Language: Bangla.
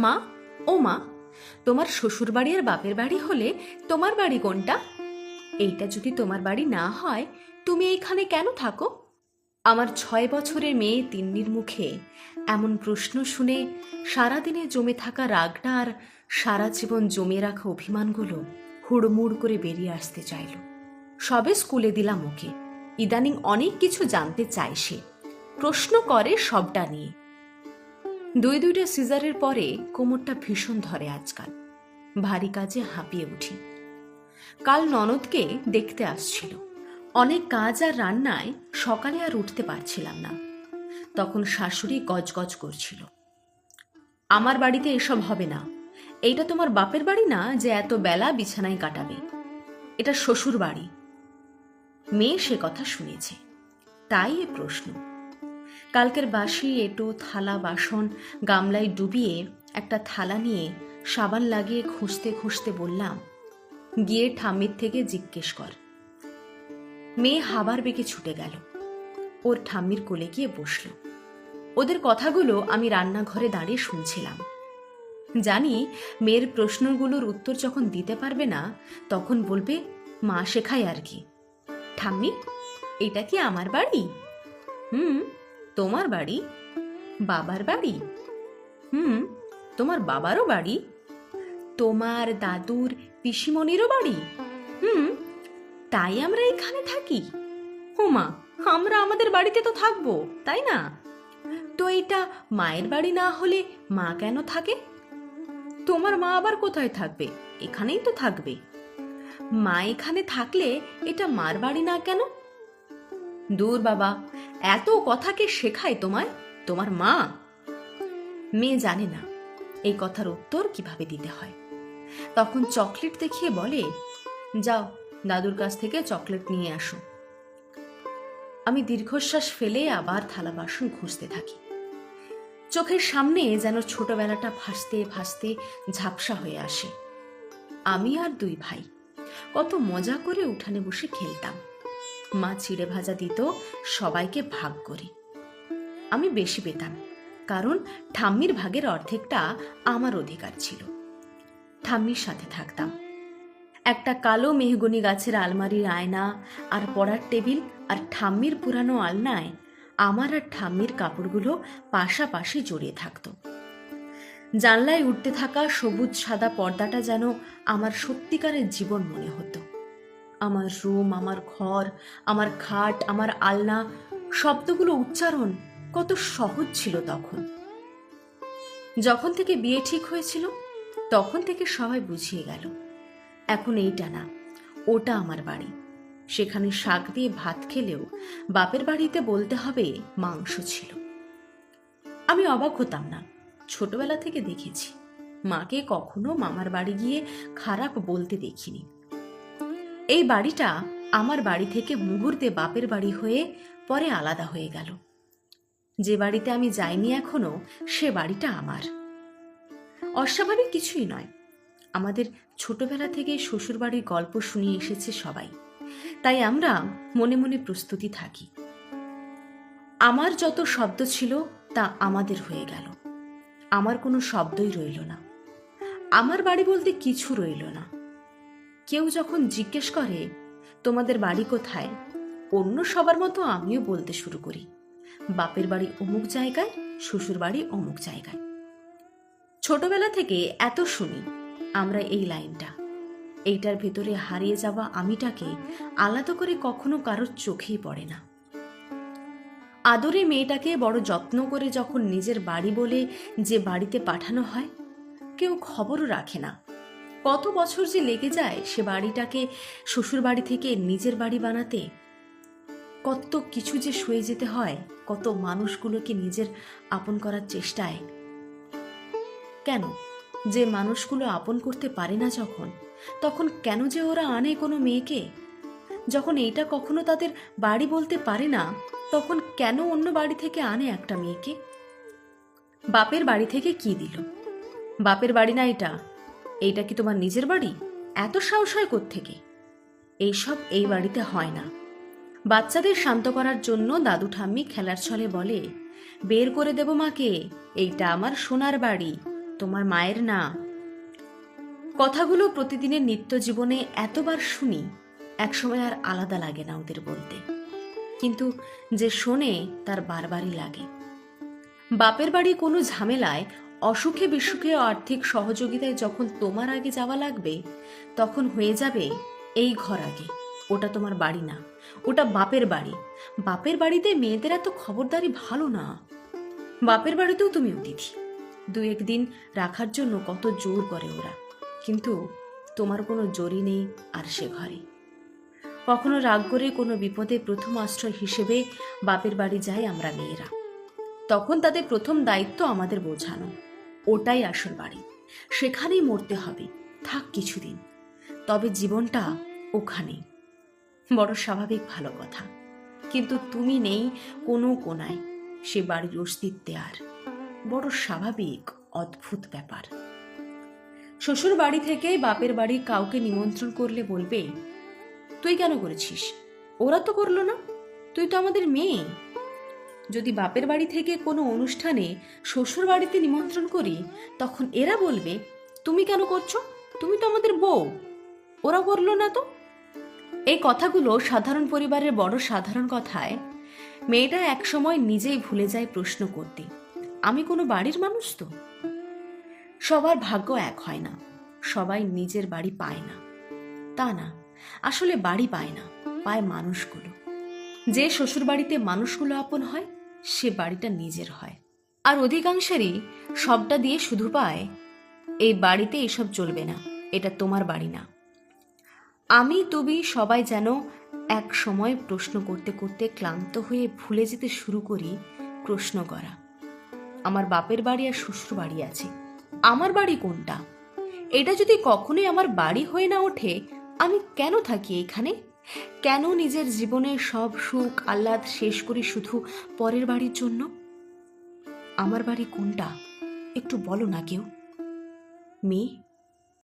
মা, ও মা, তোমার শ্বশুর বাড়ি আর বাপের বাড়ি হলে তোমার বাড়ি কোনটা? এইটা যদি তোমার বাড়ি না হয়, তুমি এইখানে কেন থাকো? আমার ছয় বছরের মেয়ে তিন্নির মুখে এমন প্রশ্ন শুনে সারাদিনে জমে থাকা রাগটা আর সারা জীবন জমে রাখা অভিমানগুলো হুড়মুড় করে বেরিয়ে আসতে চাইল। সবে স্কুলে দিলাম ওকে। ইদানিং অনেক কিছু জানতে চায় সে। প্রশ্ন করে সবটা নিয়ে। দুই দুইটা সিজারের পরে কোমরটা ভীষণ ধরে আজকাল। ভারী কাজে হাঁপিয়ে উঠি। কাল ননদকে দেখতে আসছিল। অনেক কাজ আর রান্নায় সকালে আর উঠতে পারছিলাম না। তখন শাশুড়ি গজগজ করছিল। আমার বাড়িতে এসব হবে না। এইটা তোমার বাপের বাড়ি না যে এত বেলা বিছানায় কাটাবে? এটা শ্বশুর বাড়ি। মেয়ে সে কথা শুনেছে। তাই এ প্রশ্ন। কালকের বাসি এটো, থালা, বাসন, গামলায় ডুবিয়ে একটা থালা নিয়ে সাবান লাগিয়ে খুঁজতে খুঁজতে বললাম, গিয়ে ঠাম্মির থেকে জিজ্ঞেস কর। মেয়ে হাবার বেগে ছুটে গেল। ওর ঠাম্মির কোলে গিয়ে বসল। ওদের কথাগুলো আমি রান্নাঘরে দাঁড়িয়ে শুনছিলাম। জানি মেয়ের প্রশ্নগুলোর উত্তর যখন দিতে পারবে না, তখন বলবে, মা শেখায় আর কি। ঠাম্মি, এটা কি আমার বাড়ি? হুম তোমার বাড়ি? বাবার বাড়ি? হুম, তোমার বাবারও বাড়ি? তোমার দাদুর পিসিমণিরও বাড়ি? হুম, তাই আমরা এখানে থাকি। হুমা, আমরা আমাদের বাড়িতে তো থাকব, তাই না? তো এটা মায়ের বাড়ি না হলে মা কেন থাকে? তোমার মা আবার কোথায় থাকবে? এখানেই তো থাকবে। মা এখানে থাকলে এটা মার বাড়ি না কেন? দূর বাবা, এত কথা কে শেখায় তোমায়? তোমার মা? মেয়ে জানে না এই কথার উত্তর কীভাবে দিতে হয়। তখন চকলেট দেখিয়ে বলে, যাও, দাদুর কাছ থেকে চকলেট নিয়ে আসো। আমি দীর্ঘশ্বাস ফেলে আবার থালা বাসন খুঁজতে থাকি। চোখের সামনে যেন ছোটবেলাটা ভাসতে ভাসতে ঝাপসা হয়ে আসে। আমি আর দুই ভাই কত মজা করে উঠানে বসে খেলতাম। মা চিড়ে ভাজা দিত, সবাইকে ভাগ করে। আমি বেশি পেতাম, কারণ ঠাম্মির ভাগের অর্ধেকটা আমার অধিকার ছিল। ঠাম্মির সাথে থাকতাম। একটা কালো মেহগুনি গাছের আলমারির আয়না, আর পড়ার টেবিল, আর ঠাম্মির পুরানো আলনায় আমার আর ঠাম্মির কাপড়গুলো পাশাপাশি জড়িয়ে থাকতো। জানলায় উঠতে থাকা সবুজ সাদা পর্দাটা যেন আমার সত্যিকারের জীবন মনে হতো। আমার রুম, আমার ঘর, আমার খাট, আমার আলনা, শব্দগুলো উচ্চারণ কত সহজ ছিল তখন। যখন থেকে বিয়ে ঠিক হয়েছিল, তখন থেকে সবাই বুঝিয়ে গেল, এখন এইটা না, ওটা আমার বাড়ি। সেখানে শাক দিয়ে ভাত খেলেও বাপের বাড়িতে বলতে হবে মাংস ছিল। আমি অবাক হতাম না, ছোটবেলা থেকে দেখেছি, মাকে কখনো মামার বাড়ি গিয়ে খারাপ বলতে দেখিনি। এই বাড়িটা আমার বাড়ি থেকে মুহূর্তে বাপের বাড়ি হয়ে পরে আলাদা হয়ে গেল। যে বাড়িতে আমি যাইনি এখনও, সে বাড়িটা আমার। অস্বাভাবিক কিছুই নয়। আমাদের ছোটবেলা থেকে শ্বশুরবাড়ির গল্প শুনিয়ে এসেছে সবাই। তাই আমরা মনে মনে প্রস্তুতি থাকি। আমার যত শব্দ ছিল, তা আমাদের হয়ে গেল। আমার কোনো শব্দই রইল না। আমার বাড়ি বলতে কিছু রইল না। কেউ যখন জিজ্ঞেস করে, তোমাদের বাড়ি কোথায়? অন্য সবার মতো আমিও বলতে শুরু করি, বাপের বাড়ি অমুক জায়গায়, শ্বশুর বাড়ি অমুক জায়গায়। ছোটবেলা থেকে এত শুনি আমরা এই লাইনটা। এইটার ভেতরে হারিয়ে যাওয়া আমিটাকে আলাদা করে কখনো কারোর চোখেই পড়ে না। আদরে মেয়েটাকে বড় যত্ন করে যখন নিজের বাড়ি বলে যে বাড়িতে পাঠানো হয়, কেউ খবরও রাখে না। কত বছর যে লেগে যায় সে বাড়িটাকে শ্বশুর বাড়ি থেকে নিজের বাড়ি বানাতে? কত কিছু যে সয়ে যেতে হয়, কত মানুষগুলোকে নিজের আপন করার চেষ্টায়। কেন? যে মানুষগুলো আপন করতে পারে না যখন, তখন কেন যে ওরা আনে কোনো মেয়েকে? যখন এইটা কখনো তাদের বাড়ি বলতে পারে না, তখন কেন অন্য বাড়ি থেকে আনে একটা মেয়েকে? বাপের বাড়ি থেকে কি দিল? বাপের বাড়ি না এটা এইটা কি তোমার নিজের বাড়ি? এত সাহস হয় থেকে এইসব এই বাড়িতে হয় না। বাচ্চাদের শান্ত করার জন্য দাদু ঠাম্মি খেলার ছলে বলে, বের করে দেব মাকে, এইটা আমার সোনার বাড়ি, তোমার মায়ের না। কথাগুলো প্রতিদিনের নিত্য জীবনে এতবার শুনি, একসময় আর আলাদা লাগে না ওদের বলতে। কিন্তু যে শোনে, তার বারবারই লাগে। বাপের বাড়ি কোনো ঝামেলায় অসুখে বিসুখে আর্থিক সহযোগিতায় যখন তোমার আগে যাওয়া লাগবে, তখন হয়ে যাবে এই ঘর আগে। ওটা তোমার বাড়ি না, ওটা বাপের বাড়ি। বাপের বাড়িতে মেয়েদের এত খবরদারি ভালো না। বাপের বাড়িতেও তুমি অতিথি। দু একদিন রাখার জন্য কত জোর করে ওরা। কিন্তু তোমার কোনো জোরই নেই আর সে ঘরে। কখনো রাগ করে কোনো বিপদে প্রথম আশ্রয় হিসেবে বাপের বাড়ি যাই আমরা মেয়েরা। তখন তাদের প্রথম দায়িত্ব আমাদের বোঝানো। ওটাই আসল বাড়ি। সেখানেই মরতে হবে। থাক কিছুদিন। তবে জীবনটা ওখানেই। বড় স্বাভাবিক ভালো কথা। কিন্তু তুমি নেই কোনো কোনায় সে বাড়ির অস্তিত্বে আর। বড় স্বাভাবিক, অদ্ভুত ব্যাপার। শ্বশুর বাড়ি থেকে বাপের বাড়ি কাউকে নিমন্ত্রণ করলে বলবে, তুই কেন করেছিস? ওরা তো করল না। তুই তো আমাদের মেয়ে। যদি বাপের বাড়ি থেকে কোনো অনুষ্ঠানে শ্বশুর বাড়িতে নিমন্ত্রণ করি, তখন এরা বলবে, তুমি কেন করছ? তুমি তো আমাদের বউ। ওরা করল না তো? এই কথাগুলো সাধারণ পরিবারের বড় সাধারণ কথায়, মেয়েটা একসময় নিজেই ভুলে যায় প্রশ্ন করতে, আমি কোনো বাড়ির মানুষ তো? সবার ভাগ্য এক হয় না, সবাই নিজের বাড়ি পায় না। তা না, আসলে বাড়ি পায় না, পায় মানুষগুলো। যে শ্বশুর বাড়িতে মানুষগুলো আপন হয় সে বাড়িটা নিজের হয়। আর অধিকাংশেরই সবটা দিয়ে শুধু পায়, এই বাড়িতে এসব চলবে না, এটা তোমার বাড়ি না। আমি, তুমি সবাই যেন এক সময় প্রশ্ন করতে করতে ক্লান্ত হয়ে ভুলে যেতে শুরু করি প্রশ্ন করা। আমার বাপের বাড়ি আর শ্বশুর বাড়ি আছে। আমার বাড়ি কোনটা? এটা যদি কখনোই আমার বাড়ি হয়ে না ওঠে, আমি কেন থাকি এখানে? কেন নিজের জীবনের সব সুখ আহ্লাদ শেষ করি শুধু পরের বাড়ির জন্য? আমার বাড়ি কোনটা? একটু বলো না কেউ। মেয়ে?